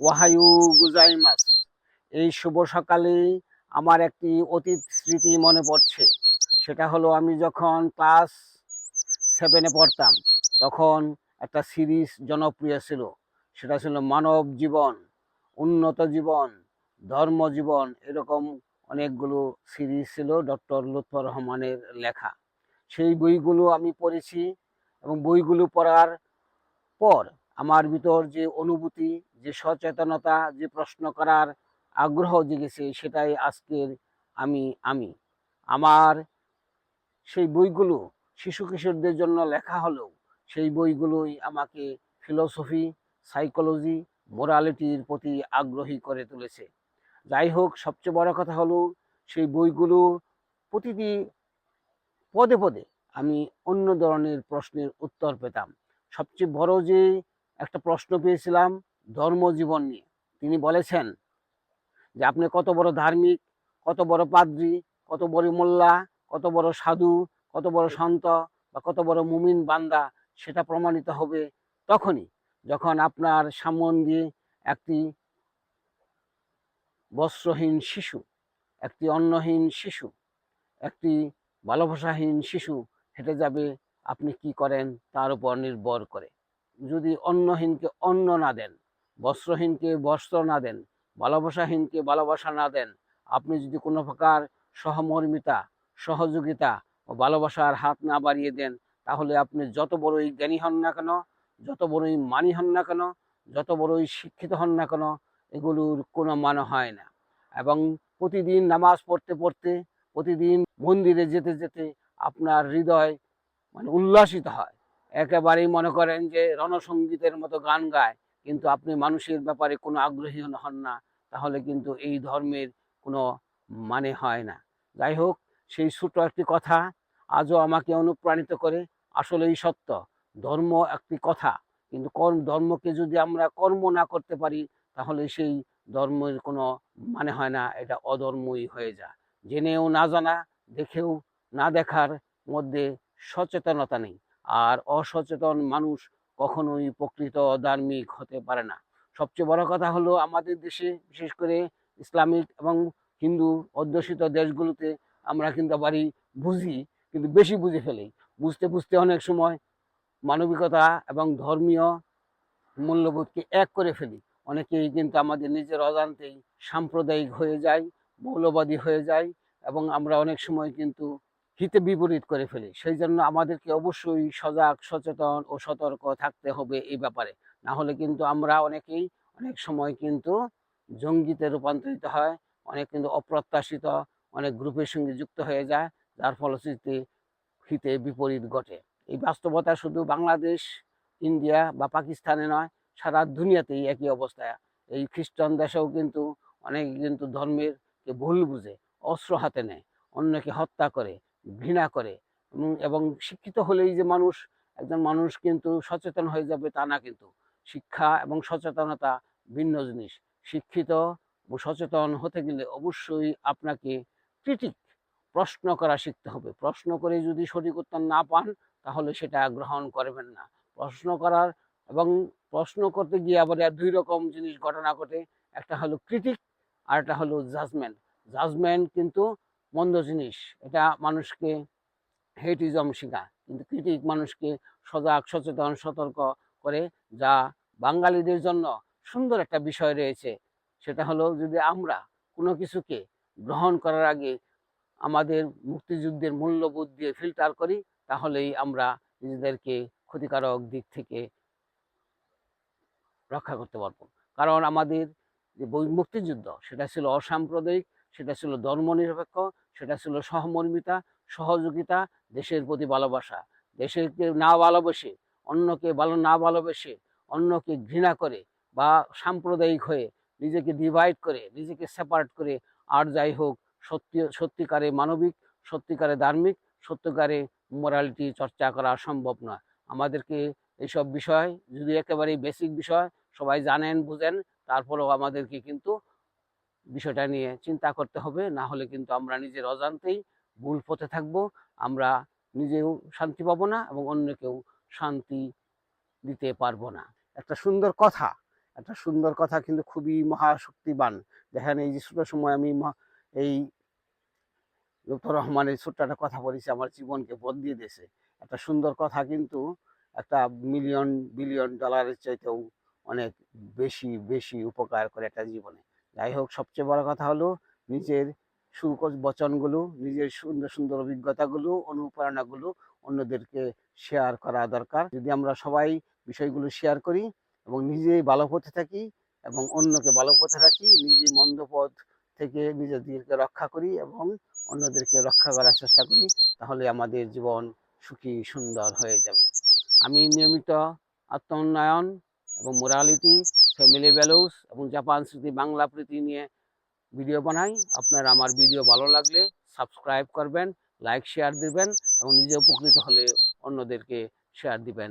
ওয়াহায়ু গুজাইমাস। এই শুভ সকালে আমার একটি অতীত স্মৃতি মনে পড়ছে। সেটা হলো আমি যখন ক্লাস সেভেনে পড়তাম, তখন একটা সিরিজ জনপ্রিয় ছিল। সেটা ছিল মানব জীবন, উন্নত জীবন, ধর্ম জীবন, এরকম অনেকগুলো সিরিজ ছিল ডক্টর লুৎফর রহমানের লেখা। সেই বইগুলো আমি পড়েছি এবং বইগুলো পড়ার পর আমার ভিতর যে অনুভূতি, যে সচেতনতা, যে প্রশ্ন করার আগ্রহ জেগেছে, সেটাই আজকের আমি আমি। আমার সেই বইগুলো শিশু কিশোরদের জন্য লেখা হলেও সেই বইগুলোই আমাকে ফিলোসফি সাইকোলজি মোরালিটির প্রতি আগ্রহী করে তুলেছে। যাই হোক, সবচেয়ে বড় কথা হলো সেই বইগুলো প্রতিটি পদে পদে আমি অন্য ধরনের প্রশ্নের উত্তর পেতাম। সবচেয়ে বড় যে একটা প্রশ্ন পেয়েছিলাম ধর্মজীবন নিয়ে। তিনি বলেছেন যে, আপনি কত বড় ধার্মিক, কত বড় পাদ্রী, কত বড় মোল্লা, কত বড় সাধু, কত বড় সন্ত বা কত বড় মুমিন বান্দা, সেটা প্রমাণিত হবে তখনই যখন আপনার সামন দিয়ে একটি বস্ত্রহীন শিশু, একটি অন্নহীন শিশু, একটি ভালোবাসাহীন শিশু হেঁটে যাবে, আপনি কি করেন? তার উপর নির্ভর করে। যদি অন্নহীনকে অন্ন না দেন, বস্ত্রহীনকে বস্ত্র না দেন, ভালোবাসাহীনকে ভালোবাসা না দেন, আপনি যদি কোনো প্রকার সহমর্মিতা, সহযোগিতা ও ভালোবাসার হাত না বাড়িয়ে দেন, তাহলে আপনি যত বড়ই জ্ঞানী হন না কেন, যত বড়ই মানি হন না কেন, যত বড়ই শিক্ষিত হন না কেন, এগুলোর কোনো মানে হয় না। এবং প্রতিদিন নামাজ পড়তে পড়তে, প্রতিদিন মন্দিরে যেতে যেতে আপনার হৃদয় মানে উল্লাসিত হয়। একেবারেই মনে করেন যে রণসঙ্গীতের মতো গান গায়, কিন্তু আপনি মানুষের ব্যাপারে কোনো আগ্রহী হন না, তাহলে কিন্তু এই ধর্মের কোনো মানে হয় না। যাই হোক, সেই ছোট একটি কথা আজও আমাকে অনুপ্রাণিত করে, আসলেই সত্য, ধর্ম একটি কথা, কিন্তু কর্ম, ধর্মকে যদি আমরা কর্ম না করতে পারি, তাহলে সেই ধর্মের কোনো মানে হয় না, এটা অধর্মই হয়ে যায়। জেনেও না জানা, দেখেও না দেখার মধ্যে সচেতনতা নেই। আর অসচেতন মানুষ কখনোই প্রকৃত ধার্মিক হতে পারে না। সবচেয়ে বড় কথা হলো আমাদের দেশে, বিশেষ করে ইসলামিক এবং হিন্দু অধ্যুষিত দেশগুলোতে আমরা কিন্তু আবারই বুঝি, কিন্তু বেশি বুঝে ফেলি। বুঝতে বুঝতে অনেক সময় মানবিকতা এবং ধর্মীয় মূল্যবোধকে এক করে ফেলি। অনেকেই কিন্তু আমাদের নিজের অজান্তেই সাম্প্রদায়িক হয়ে যায়, মৌলবাদী হয়ে যায় এবং আমরা অনেক সময় কিন্তু হিতে বিপরীত করে ফেলি। সেই জন্য আমাদেরকে অবশ্যই সজাগ, সচেতন ও সতর্ক থাকতে হবে এই ব্যাপারে। না হলে কিন্তু আমরা অনেকেই, অনেক সময় কিন্তু জঙ্গিতে রূপান্তরিত হয়, অনেক কিন্তু অপ্রত্যাশিত, অনেক গ্রুপের সঙ্গে যুক্ত হয়ে যায়, যার ফলশ্রুতিতে হিতে বিপরীত ঘটে। এই বাস্তবতা শুধু বাংলাদেশ, ইন্ডিয়া বা পাকিস্তানে নয়, সারা দুনিয়াতেই একই অবস্থা। এই খ্রিস্টান দেশেও কিন্তু অনেকে কিন্তু ধর্মের ভুল বুঝে, অস্ত্র হাতে নেয়, অন্যকে হত্যা করে ঘৃণা করে। এবং শিক্ষিত হলেই যে মানুষ, একজন মানুষ কিন্তু সচেতন হয়ে যাবে তা না কিন্তু। শিক্ষা এবং সচেতনতা ভিন্ন জিনিস। শিক্ষিত সচেতন হতে গেলে অবশ্যই আপনাকে ক্রিটিক প্রশ্ন করা শিখতে হবে। প্রশ্ন করে যদি সঠিক উত্তর না পান, তাহলে সেটা গ্রহণ করবেন না। প্রশ্ন করার এবং প্রশ্ন করতে গিয়ে আবার দুই রকম জিনিস ঘটনা ঘটে। একটা হলো ক্রিটিক আর একটা হলো জাজমেন্ট জাজমেন্ট কিন্তু মন্দ জিনিস, এটা মানুষকে হেটিজম শেখায়। কিন্তু ক্রিটিক মানুষকে সজাগ, সচেতন, সতর্ক করে যা বাঙালিদের জন্য সুন্দর একটা বিষয় রয়েছে, সেটা হলো যদি আমরা কোনো কিছুকে গ্রহণ করার আগে আমাদের মুক্তিযুদ্ধের মূল্যবোধ দিয়ে ফিল্টার করি, তাহলেই আমরা নিজেদেরকে ক্ষতিকারক দিক থেকে রক্ষা করতে পারব। কারণ আমাদের যে মুক্তিযুদ্ধ, সেটা ছিল অসাম্প্রদায়িক সেটা ছিল ধর্মনিরপেক্ষ, সেটা ছিল সহমর্মিতা, সহযোগিতা, দেশের প্রতি ভালোবাসা। দেশেরকে না ভালোবেসে, অন্যকে ভালো না ভালোবেসে, অন্যকে ঘৃণা করে বা সাম্প্রদায়িক হয়ে নিজেকে ডিভাইড করে, নিজেকে সেপারেট করে, আর যাই হোক, সত্যি, সত্যিকারে মানবিক, সত্যিকারে ধার্মিক, সত্যিকারে মোরালিটি চর্চা করা সম্ভব নয়। আমাদেরকে এইসব বিষয় যদি একেবারেই বেসিক বিষয়, সবাই জানেন, বুঝেন, তারপরেও আমাদেরকে কিন্তু বিষয়টা নিয়ে চিন্তা করতে হবে। না হলে কিন্তু আমরা নিজের অজান্তেই ভুল পথে থাকব। আমরা নিজেও শান্তি পাবো না এবং অন্যকেও শান্তি দিতে পারব না। একটা সুন্দর কথা, একটা সুন্দর কথা কিন্তু খুবই মহাশক্তিবান। দেখেন এই যে ছোট সময় আমি এই ডক্টর রহমানের ছোট্ট একটা কথা বলেছি, আমার জীবনকে বদলিয়ে দিয়েছে। একটা সুন্দর কথা কিন্তু একটা মিলিয়ন বিলিয়ন ডলারের চাইতেও অনেক বেশি বেশি উপকার করে একটা জীবনে। যাই হোক, সবচেয়ে বড় কথা হলো নিজের সুকোচ বচনগুলো, নিজের সুন্দর সুন্দর অভিজ্ঞতাগুলো, অনুপ্রেরণাগুলো অন্যদেরকে শেয়ার করা দরকার। যদি আমরা সবাই বিষয়গুলো শেয়ার করি এবং নিজেই ভালো পথে থাকি এবং অন্যকে ভালো পথে রাখি, নিজে মন্দ পথ থেকে নিজেদেরকে রক্ষা করি এবং অন্যদেরকে রক্ষা করার চেষ্টা করি, তাহলে আমাদের জীবন সুখী, সুন্দর হয়ে যাবে। আমি নিয়মিত আত্ম উন্নয়ন এবং মোরালিটি ফ্যামিলি ভ্যালুস এবং জাপান স্মৃতি বাংলা প্রীতি নিয়ে ভিডিও বানাই। আপনার আমার ভিডিও ভালো লাগলে সাবস্ক্রাইব করবেন লাইক শেয়ার দিবেন এবং নিজে উপকৃত হলে অন্যদেরকে শেয়ার দিবেন।